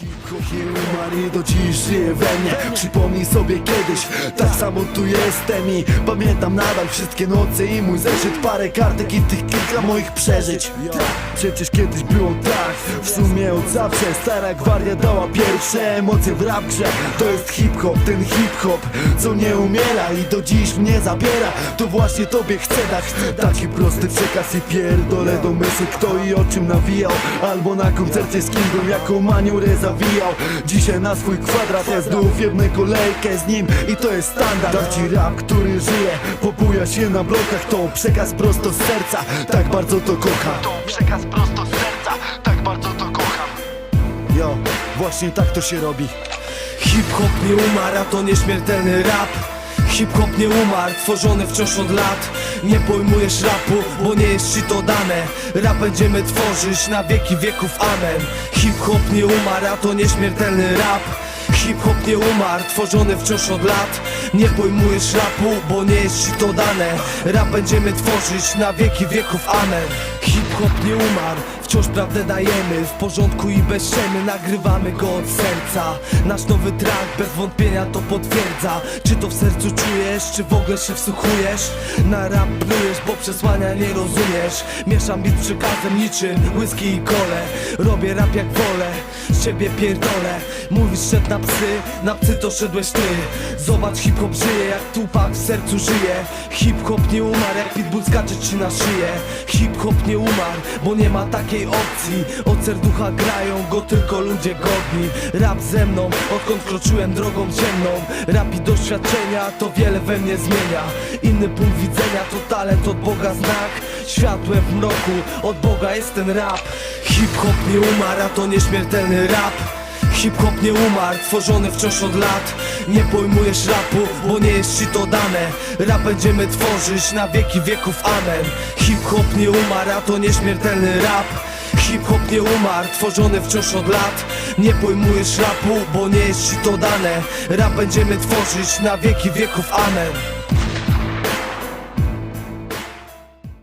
I do dziś żyje we mnie. Przypomnij sobie kiedyś, tak samo tu jestem I pamiętam nadal wszystkie noce i mój zeszyt Parę kartek i tych kilka moich przeżyć. Przecież kiedyś było tak, w zawsze Stara gwardia dała pierwsze emocje w rap To jest hip-hop, ten hip-hop, co nie umiera I do dziś mnie zabiera, to właśnie tobie chcę dać Taki prosty przekaz i pierdolę do myśli Kto i o czym nawijał, albo na koncercie z Kingą Jaką maniurę zawijał. Dzisiaj na swój kwadrat ja znów jednę kolejkę z nim I to jest standard. Taki rap, który żyje, popuja się na blokach. To przekaz prosto z serca, tak bardzo to kocham To przekaz prosto z serca, tak bardzo to Jo, właśnie tak to się robi. Hip-hop nie umarł, to nieśmiertelny rap. Hip-hop nie umarł, tworzony wciąż od lat. Nie pojmujesz rapu, bo nie jest ci to dane. Rap będziemy tworzyć na wieki wieków, amen. Hip-hop nie umarł, to nieśmiertelny rap. Hip-hop nie umarł, tworzony wciąż od lat. Nie pojmujesz rapu, bo nie jest ci to dane. Rap będziemy tworzyć na wieki wieków, amen. Hip-hop nie umarł, wciąż prawdę dajemy W porządku i bez ściemy, nagrywamy go od serca. Nasz nowy track bez wątpienia to potwierdza. Czy to w sercu czujesz, czy w ogóle się wsłuchujesz? Na rap plujesz, bo przesłania nie rozumiesz. Mieszam bit przekazem niczym whisky i kole. Robię rap jak wolę, z ciebie pierdolę. Mówisz szedł na psy, na psy to szedłeś ty. Zobacz hip-hop żyje, jak Tupac w sercu żyje. Hip-hop nie umarł, jak pitbull skacze ci na szyję. Hip-hop nie umarł, bo nie ma takiej opcji. Od serducha grają go tylko ludzie godni. Rap ze mną, odkąd kroczyłem drogą ziemną Rap i doświadczenia, to wiele we mnie zmienia. Inny punkt widzenia, to talent od Boga znak. Światłem w mroku, od Boga jest ten rap. Hip-hop nie umarł, a to nieśmiertelny rap. Hip-hop nie umarł, tworzony wciąż od lat. Nie pojmujesz rapu, bo nie jest ci to dane. Rap będziemy tworzyć na wieki wieków, amen. Hip-hop nie umarł, a to nieśmiertelny rap Hip-hop nie umarł, tworzony wciąż od lat. Nie pojmujesz rapu, bo nie jest ci to dane. Rap będziemy tworzyć na wieki wieków, amen